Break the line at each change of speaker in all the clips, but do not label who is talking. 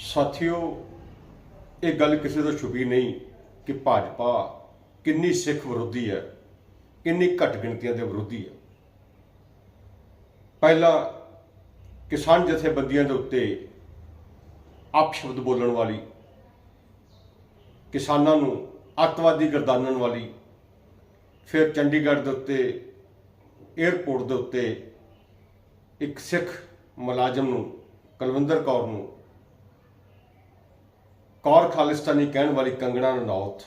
ਸਾਥੀਓ, ਇਹ ਗੱਲ ਕਿਸੇ ਤੋਂ ਛੁਪੀ ਨਹੀਂ ਕਿ ਭਾਜਪਾ ਕਿੰਨੀ ਸਿੱਖ ਵਿਰੋਧੀ ਹੈ, ਕਿੰਨੀ ਘੱਟ ਗਿਣਤੀਆਂ ਦੇ ਵਿਰੋਧੀ ਹੈ। ਪਹਿਲਾਂ ਕਿਸਾਨ ਜਥੇਬੰਦੀਆਂ ਦੇ ਉੱਤੇ ਅਪਸ਼ਬਦ ਬੋਲਣ ਵਾਲੀ, ਕਿਸਾਨਾਂ ਨੂੰ ਅੱਤਵਾਦੀ ਗਰਦਾਨਣ ਵਾਲੀ, ਫਿਰ ਚੰਡੀਗੜ੍ਹ ਦੇ ਉੱਤੇ 에ਅਰਪੋਰਟ ਦੇ ਉੱਤੇ ਇੱਕ ਸਿੱਖ ਮੁਲਾਜ਼ਮ ਨੂੰ, ਕੁਲਵਿੰਦਰ ਕੌਰ ਨੂੰ ਕੌਰ ਖਾਲਿਸਤਾਨੀ ਕਹਿਣ ਵਾਲੀ ਕੰਗਣਾ ਰਣੌਤ।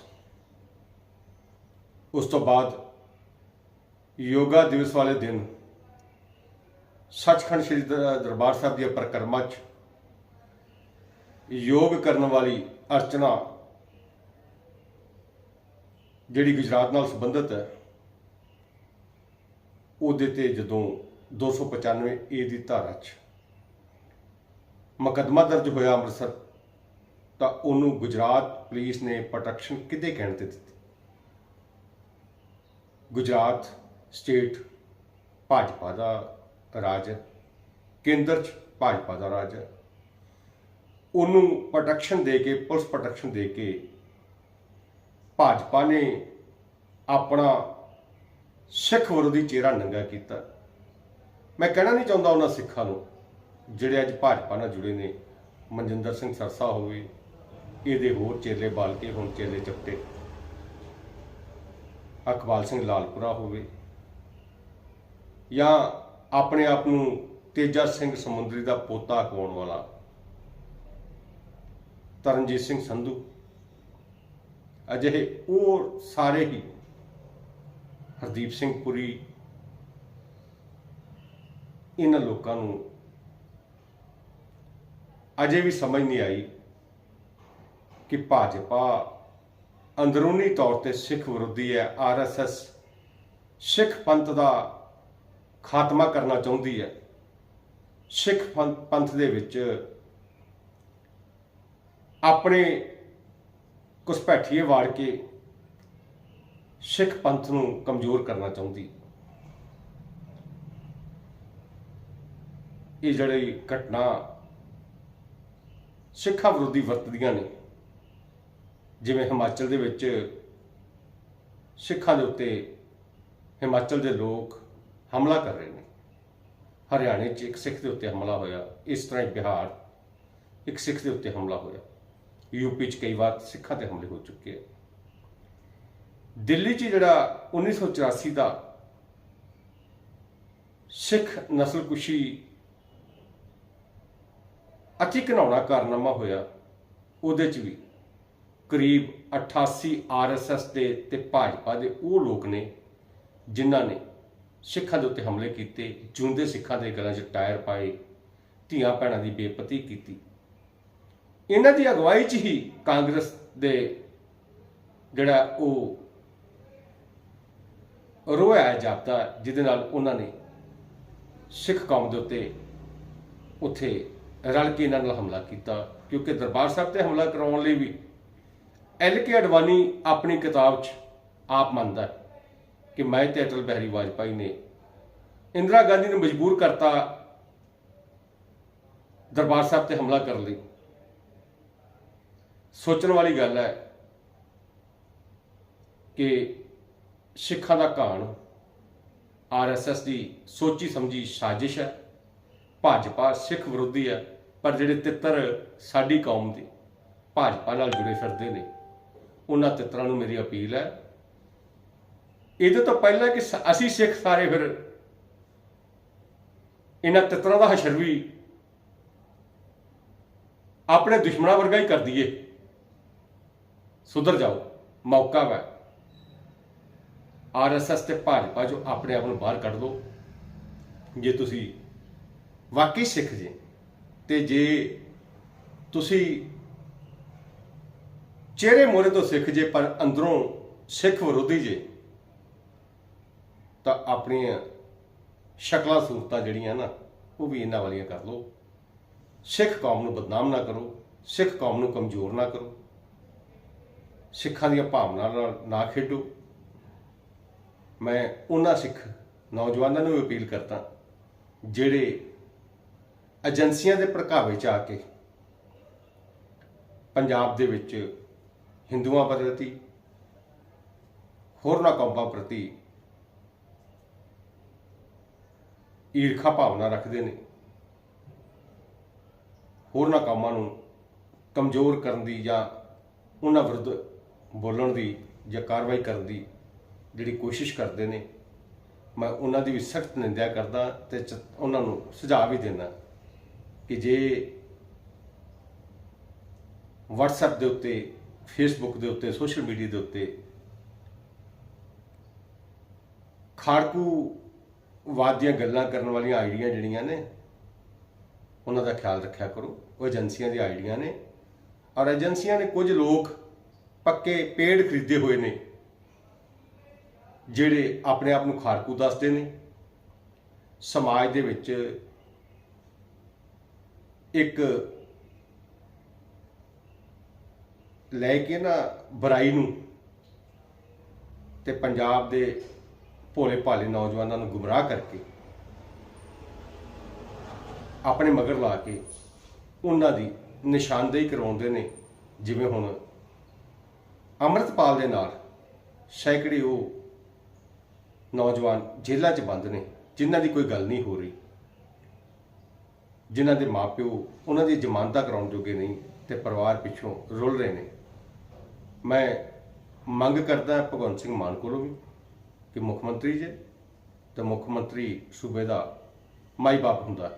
ਉਸ ਤੋਂ ਬਾਅਦ ਯੋਗਾ ਦਿਵਸ ਵਾਲੇ ਦਿਨ ਸੱਚਖੰਡ ਸ੍ਰੀ ਦਰਬਾਰ ਸਾਹਿਬ ਦੀ ਪਰਿਕਰਮਾ 'ਚ ਯੋਗ ਕਰਨ ਵਾਲੀ ਅਰਚਨਾ ਜਿਹੜੀ ਗੁਜਰਾਤ ਨਾਲ ਸੰਬੰਧਿਤ ਹੈ, ਉਹਦੇ ਤੇ ਜਦੋਂ 295 ਏ ਦੀ ਧਾਰਾ 'ਚ ਮੁਕੱਦਮਾ ਦਰਜ ਹੋਇਆ ਅੰਮ੍ਰਿਤਸਰ ਤਾਂ ਉਹਨੂੰ ਗੁਜਰਾਤ ਪੁਲਿਸ ਨੇ ਪ੍ਰੋਟੈਕਸ਼ਨ ਕਿਤੇ ਕਹਿਣ ਤੇ ਦਿੱਤੀ? ਗੁਜਰਾਤ ਸਟੇਟ ਭਾਜਪਾ ਦਾ ਰਾਜ ਹੈ, ਕੇਂਦਰ 'ਚ ਭਾਜਪਾ ਦਾ ਰਾਜ ਹੈ। ਉਹਨੂੰ ਪ੍ਰੋਟੈਕਸ਼ਨ ਦੇ ਕੇ, ਪੁਲਿਸ ਪ੍ਰੋਟੈਕਸ਼ਨ ਦੇ ਕੇ ਭਾਜਪਾ ਨੇ ਆਪਣਾ ਸਿੱਖ ਵਿਰੋਧੀ ਚਿਹਰਾ ਨੰਗਾ ਕੀਤਾ। ਮੈਂ ਕਹਿਣਾ ਨਹੀਂ ਚਾਹੁੰਦਾ ਉਹਨਾਂ ਸਿੱਖਾਂ ਨੂੰ, ਜਿਹੜੇ ਅੱਜ ਭਾਜਪਾ ਨਾਲ ਜੁੜੇ ਨੇ, ਮਨਜਿੰਦਰ ਸਿੰਘ ਸਰਸਾ ਹੋਵੇ ਇਹਦੇ ਹੋਰ ਚੇਲੇ ਬਾਲ ਕੇ ਹੁਣ ਚੇਲੇ ਚੱਪੇ। ਅਕਬਾਲ ਸਿੰਘ ਲਾਲਪੁਰਾ ਹੋਵੇ ਜਾਂ ਆਪਣੇ ਆਪ ਨੂੰ ਤੇਜਾ ਸਿੰਘ ਸਮੁੰਦਰੀ ਦਾ ਪੋਤਾ ਕਹਾਉਣ ਵਾਲਾ ਤਰਨਜੀਤ ਸਿੰਘ ਸੰਧੂ। ਅਜਿਹੇ ਉਹ ਸਾਰੇ ਹੀ ਹਰਦੀਪ ਸਿੰਘ ਪੁਰੀ ਇਹਨਾਂ ਲੋਕਾਂ ਨੂੰ ਅਜੇ ਵੀ ਸਮਝ ਨਹੀਂ ਆਈ ਕਿ ਭਾਜਪਾ ਅੰਦਰੂਨੀ ਤੌਰ ਤੇ ਸਿੱਖ ਵਿਰੋਧੀ ਹੈ ਆਰਐਸਐਸ ਸਿੱਖ ਪੰਥ ਦਾ ਖਾਤਮਾ ਕਰਨਾ ਚਾਹੁੰਦੀ ਹੈ। ਸਿੱਖ ਪੰਥ ਪੰਥ ਦੇ ਵਿੱਚ ਆਪਣੇ ਘੁਸਪੈਠੀਏ ਵਾੜ ਕੇ ਸਿੱਖ ਪੰਥ ਨੂੰ ਕਮਜ਼ੋਰ ਕਰਨਾ ਚਾਹੁੰਦੀ। ਇਹ ਜਿਹੜੀ ਘਟਨਾ ਸਿੱਖਾਂ ਵਿਰੋਧੀ ਵਰਤਦੀਆਂ ਨੇ ਜਿਵੇਂ ਹਿਮਾਚਲ ਦੇ ਵਿੱਚ ਸਿੱਖਾਂ ਦੇ ਉੱਤੇ ਹਿਮਾਚਲ ਦੇ ਲੋਕ ਹਮਲਾ ਕਰ ਰਹੇ ਨੇ। ਹਰਿਆਣੇ 'ਚ ਇੱਕ ਸਿੱਖ ਦੇ ਉੱਤੇ ਹਮਲਾ ਹੋਇਆ, ਇਸ ਤਰ੍ਹਾਂ ਹੀ ਬਿਹਾਰ ਇੱਕ ਸਿੱਖ ਦੇ ਉੱਤੇ ਹਮਲਾ ਹੋਇਆ। ਯੂਪੀ 'ਚ ਕਈ ਵਾਰ ਸਿੱਖਾਂ ਤੇ ਹਮਲੇ ਹੋ ਚੁੱਕੇ ਆ। ਦਿੱਲੀ 'ਚ ਜਿਹੜਾ 1984 ਦਾ ਸਿੱਖ ਨਸਲਕੁਸ਼ੀ ਅਤੀ ਘਿਨਾਉਣਾ ਕਾਰਨਾਮਾ ਹੋਇਆ, ਉਹਦੇ 'ਚ ਵੀ ਕਰੀਬ 88 ਆਰਐਸਐਸ ਦੇ ਤੇ ਭਾਜਪਾ ਦੇ ਉਹ ਲੋਕ ਨੇ ਜਿਨ੍ਹਾਂ ਨੇ ਸਿੱਖਾਂ ਦੇ ਉੱਤੇ ਹਮਲੇ ਕੀਤੇ ਜੂੰਦੇ ਸਿੱਖਾਂ ਦੇ ਗਲਾਂ 'ਚ ਟਾਇਰ ਪਾਏ, ਧੀਆਂ ਭੈਣਾਂ ਦੀ ਬੇਪਤੀ ਕੀਤੀ। ਇਹਨਾਂ ਦੀ ਅਗਵਾਈ 'ਚ ਹੀ ਕਾਂਗਰਸ ਦੇ ਜਿਹੜਾ ਉਹ ਰੋਇਆ ਜਾਪਦਾ, ਜਿਹਦੇ ਨਾਲ ਉਹਨਾਂ ਨੇ ਸਿੱਖ ਕੌਮ ਦੇ ਉੱਤੇ ਉੱਥੇ ਰਲ ਕੇ ਇਹਨਾਂ ਨਾਲ ਹਮਲਾ ਕੀਤਾ, ਕਿਉਂਕਿ ਦਰਬਾਰ ਸਾਹਿਬ ਤੇ ਹਮਲਾ ਕਰਾਉਣ ਲਈ ਵੀ ਐਲ ਕੇ ਅਡਵਾਨੀ ਆਪਣੀ ਕਿਤਾਬ 'ਚ ਆਪ ਮੰਨਦਾ ਕਿ ਮੈਂ ਤੇ ਅਟਲ ਬਿਹਾਰੀ ਵਾਜਪਾਈ ਨੇ ਇੰਦਰਾ ਗਾਂਧੀ ਨੂੰ ਮਜਬੂਰ ਕਰਤਾ ਦਰਬਾਰ ਸਾਹਿਬ ਤੇ ਹਮਲਾ ਕਰਨ ਲਈ। ਸੋਚਣ ਵਾਲੀ ਗੱਲ ਹੈ ਕਿ ਸਿੱਖਾਂ ਦਾ ਕਾਣ ਆਰਐਸਐਸ ਦੀ ਸੋਚੀ ਸਮਝੀ ਸਾਜ਼ਿਸ਼ ਹੈ, ਭਾਜਪਾ ਸਿੱਖ ਵਿਰੋਧੀ ਹੈ, ਪਰ ਜਿਹੜੇ ਤਿੱਤਰ ਸਾਡੀ ਕੌਮ ਦੇ ਭਾਜਪਾ ਨਾਲ ਜੁੜੇ ਫਿਰਦੇ ਨੇ। ਉਹਨਾਂ ਤਿੱਤਰਾਂ ਨੂੰ ਮੇਰੀ ਅਪੀਲ ਹੈ। ਇਹਦੇ ਤੋਂ ਪਹਿਲਾਂ ਕਿ ਸ- ਅਸੀਂ ਸਿੱਖ ਸਾਰੇ ਫਿਰ ਇਹਨਾਂ ਤਿੱਤਰਾਂ ਦਾ ਹਸ਼ਰ ਵੀ ਆਪਣੇ ਦੁਸ਼ਮਣਾਂ ਵਰਗਾ ਹੀ ਕਰ ਦਈਏ। ਸੁਧਰ ਜਾਓ, ਮੌਕਾ ਹੈ ਆਰਐਸਐਸ ਤੇ ਭਾਜਪਾ ਜੋ ਆਪਣੇ ਆਪ ਨੂੰ ਬਾਹਰ ਕੱਢ ਦੋ। ਜੇ ਤੁਸੀਂ ਵਾਕਈ ਸਿੱਖ ਜੇ, ਤੇ ਜੇ ਤੁਸੀਂ ਚਿਹਰੇ ਮੋਰੇ ਤੋਂ ਸਿੱਖ ਜੇ ਪਰ ਅੰਦਰੋਂ ਸਿੱਖ ਵਿਰੋਧੀ ਜੇ ਤਾਂ ਆਪਣੀਆਂ ਸ਼ਕਲਾਂ ਸੂਰਤਾਂ ਜਿਹੜੀਆਂ ਨਾ ਉਹ ਵੀ ਇਹਨਾਂ ਵਾਲੀਆਂ ਕਰ ਲਓ ਸਿੱਖ ਕੌਮ ਨੂੰ ਬਦਨਾਮ ਨਾ ਕਰੋ ਸਿੱਖ ਕੌਮ ਨੂੰ ਕਮਜ਼ੋਰ ਨਾ ਕਰੋ ਸਿੱਖਾਂ ਦੀਆਂ ਭਾਵਨਾਵਾਂ ਨਾਲ ਨਾ ਖੇਡੋ ਮੈਂ ਉਹਨਾਂ ਸਿੱਖ ਨੌਜਵਾਨਾਂ ਨੂੰ ਵੀ ਅਪੀਲ ਕਰਦਾ ਜਿਹੜੇ ਏਜੰਸੀਆਂ ਦੇ ਭੜਕਾਵੇ ਚ ਆ ਕੇ ਪੰਜਾਬ ਦੇ ਵਿੱਚ ਹਿੰਦੂਆਂ ਪ੍ਰਤੀ, ਹੋਰਨਾਂ ਕੌਮਾਂ ਪ੍ਰਤੀ ਈਰਖਾ ਭਾਵਨਾ ਰੱਖਦੇ ਨੇ। ਹੋਰਨਾਂ ਕੌਮਾਂ ਨੂੰ ਕਮਜ਼ੋਰ ਕਰਨ ਦੀ ਜਾਂ ਉਹਨਾਂ ਵਿਰੁੱਧ ਬੋਲਣ ਦੀ ਜਾਂ ਕਾਰਵਾਈ ਕਰਨ ਦੀ ਜਿਹੜੀ ਕੋਸ਼ਿਸ਼ ਕਰਦੇ ਨੇ, ਮੈਂ ਉਹਨਾਂ ਦੀ ਵੀ ਸਖਤ ਨਿੰਦਿਆ ਕਰਦਾ ਤੇ ਉਹਨਾਂ ਨੂੰ ਸੁਝਾਅ ਵੀ ਦਿੰਦਾ ਕਿ ਜੇ WhatsApp ਦੇ ਉੱਤੇ ਫੇਸਬੁੱਕ ਦੇ ਉੱਤੇ ਸੋਸ਼ਲ ਮੀਡੀਆ ਦੇ ਉੱਤੇ, ਖਾੜਕੂ ਵਾਦ ਦੀਆਂ ਗੱਲਾਂ ਕਰਨ ਵਾਲੀਆਂ ਆਈਡੀਆਂ ਜਿਹੜੀਆਂ ਨੇ, ਉਹਨਾਂ ਦਾ ਖਿਆਲ ਰੱਖਿਆ ਕਰੋ। ਉਹ ਏਜੰਸੀਆਂ ਦੀਆਂ ਆਈਡੀਆਂ ਨੇ। ਔਰ ਏਜੰਸੀਆਂ ਨੇ ਕੁਝ ਲੋਕ ਪੱਕੇ ਪੇੜ ਖਰੀਦੇ ਹੋਏ ਨੇ, ਜਿਹੜੇ ਆਪਣੇ ਆਪ ਨੂੰ ਖਾੜਕੂ ਦੱਸਦੇ ਨੇ। ਸਮਾਜ ਦੇ ਵਿੱਚ ਇੱਕ ਲੈ ਕੇ ਨਾ ਬੁਰਾਈ ਨੂੰ ਤੇ ਪੰਜਾਬ ਦੇ ਭੋਲੇ ਭਾਲੇ ਨੌਜਵਾਨਾਂ ਨੂੰ ਗੁੰਮਰਾਹ ਕਰਕੇ ਆਪਣੇ ਮਗਰ ਲਾ ਕੇ ਉਹਨਾਂ ਦੀ ਨਿਸ਼ਾਨਦੇਹੀ ਕਰਵਾਉਂਦੇ ਨੇ, ਜਿਵੇਂ ਹੁਣ ਅੰਮ੍ਰਿਤਪਾਲ ਦੇ ਨਾਲ ਸੈਂਕੜੇ ਉਹ ਨੌਜਵਾਨ ਜੇਲ੍ਹਾਂ 'ਚ ਬੰਦ ਨੇ, ਜਿਨ੍ਹਾਂ ਦੀ ਕੋਈ ਗੱਲ ਨਹੀਂ ਹੋ ਰਹੀ। ਜਿਨ੍ਹਾਂ ਦੇ ਮਾਪਿਓ ਉਹਨਾਂ ਦੀ ਜ਼ਮਾਨਤਾਂ ਕਰਾਉਣ ਜੋਗੇ ਨਹੀਂ ਤੇ ਪਰਿਵਾਰ ਪਿੱਛੋਂ ਰੁੱਲ ਰਹੇ ਨੇ। ਮੈਂ ਮੰਗ ਕਰਦਾ ਭਗਵੰਤ ਸਿੰਘ ਮਾਨ ਕੋਲੋਂ ਵੀ ਕਿ ਮੁੱਖ ਮੰਤਰੀ ਜੇ ਤਾਂ ਮੁੱਖ ਮੰਤਰੀ ਸੂਬੇ ਦਾ ਮਾਈ ਬਾਪ ਹੁੰਦਾ।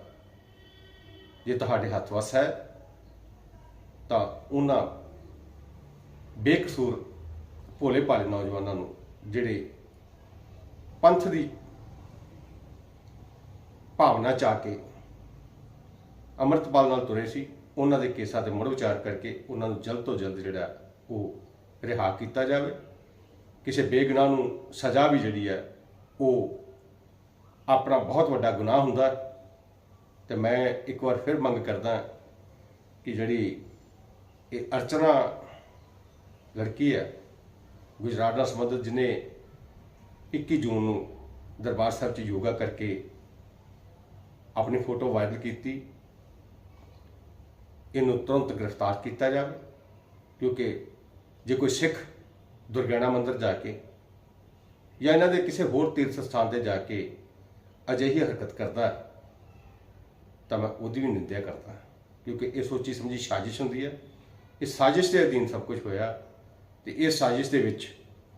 ਜੇ ਤੁਹਾਡੇ ਹੱਥ ਵਸ ਹੈ, ਤਾਂ ਉਹਨਾਂ ਬੇਕਸੂਰ ਭੋਲੇ ਭਾਲੇ ਨੌਜਵਾਨਾਂ ਨੂੰ ਜਿਹੜੇ ਪੰਥ ਦੀ ਭਾਵਨਾ ਚਾ ਕੇ ਅੰਮ੍ਰਿਤਪਾਲ ਨਾਲ ਤੁਰੇ ਸੀ, ਉਹਨਾਂ ਦੇ ਕੇਸਾਂ ਤੇ ਮੁੜ ਵਿਚਾਰ ਕਰਕੇ ਉਹਨਾਂ ਨੂੰ ਜਲਦ ਤੋਂ ਜਲਦ ਜਿਹੜਾ ਉਹ ਰਿਹਾ ਕੀਤਾ ਜਾਵੇ ਕਿਸੇ ਬੇਗੁਨਾਹ ਨੂੰ ਸਜ਼ਾ ਵੀ ਜਿਹੜੀ ਹੈ, ਉਹ ਆਪਣਾ ਬਹੁਤ ਵੱਡਾ ਗੁਨਾਹ ਹੁੰਦਾ ਹੈ। ਤੇ ਮੈਂ ਇੱਕ ਵਾਰ ਫਿਰ ਮੰਗ ਕਰਦਾ ਕਿ ਜਿਹੜੀ ਇਹ ਅਰਚਨਾ ਲੜਕੀ ਹੈ, ਗੁਜਰਾਤ ਨਾਲ ਸੰਬੰਧਿਤ, ਜਿਹਨੇ 21 ਜੂਨ ਨੂੰ ਦਰਬਾਰ ਸਾਹਿਬ 'ਚ ਯੋਗਾ ਕਰਕੇ ਆਪਣੀ ਫੋਟੋ ਵਾਇਰਲ ਕੀਤੀ, ਇਹਨੂੰ ਤੁਰੰਤ ਗ੍ਰਿਫਤਾਰ ਕੀਤਾ ਜਾਵੇ ਕਿਉਂਕਿ ਜੇ ਕੋਈ ਸਿੱਖ ਦੁਰਗਿਆਣਾ ਮੰਦਿਰ ਜਾ ਕੇ ਜਾਂ ਇਹਨਾਂ ਦੇ ਕਿਸੇ ਹੋਰ ਤੀਰਥ ਸਥਾਨ ਤੇ ਜਾ ਕੇ ਅਜਿਹੀ ਹਰਕਤ ਕਰਦਾ ਤਾਂ ਮੈਂ ਉਹਦੀ ਵੀ ਨਿੰਦਿਆ ਕਰਦਾ ਕਿਉਂਕਿ ਇਹ ਸੋਚੀ ਸਮਝੀ ਸਾਜ਼ਿਸ਼ ਹੁੰਦੀ ਹੈ। ਇਹ ਸਾਜ਼ਿਸ਼ ਦੇ ਅਧੀਨ ਸਭ ਕੁਝ ਹੋਇਆ ਤੇ ਇਹ ਸਾਜ਼ਿਸ਼ ਦੇ ਵਿੱਚ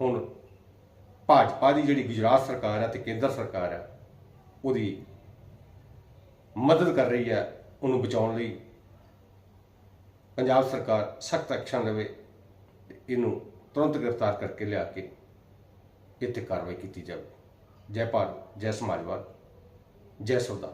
ਹੁਣ ਭਾਜਪਾ ਦੀ ਜਿਹੜੀ ਗੁਜਰਾਤ ਸਰਕਾਰ ਹੈ ਤੇ ਕੇਂਦਰ ਸਰਕਾਰ ਹੈ, ਉਹਦੀ ਮਦਦ ਕਰ ਰਹੀ ਹੈ, ਉਹਨੂੰ ਬਚਾਉਣ ਲਈ ਪੰਜਾਬ ਸਰਕਾਰ ਸਖਤ ਐਕਸ਼ਨ ਲਵੇ ਤੇ ਇਹਨੂੰ ਤੁਰੰਤ ਗ੍ਰਿਫਤਾਰ ਕਰਕੇ ਲਿਆ ਕੇ ਇੱਥੇ ਕਾਰਵਾਈ ਕੀਤੀ ਜਾਵੇ। ਜੈ ਭਾਰਤ, ਜੈ ਸਮਾਜਵਾਦ, ਜੈ ਸੌਦਾ।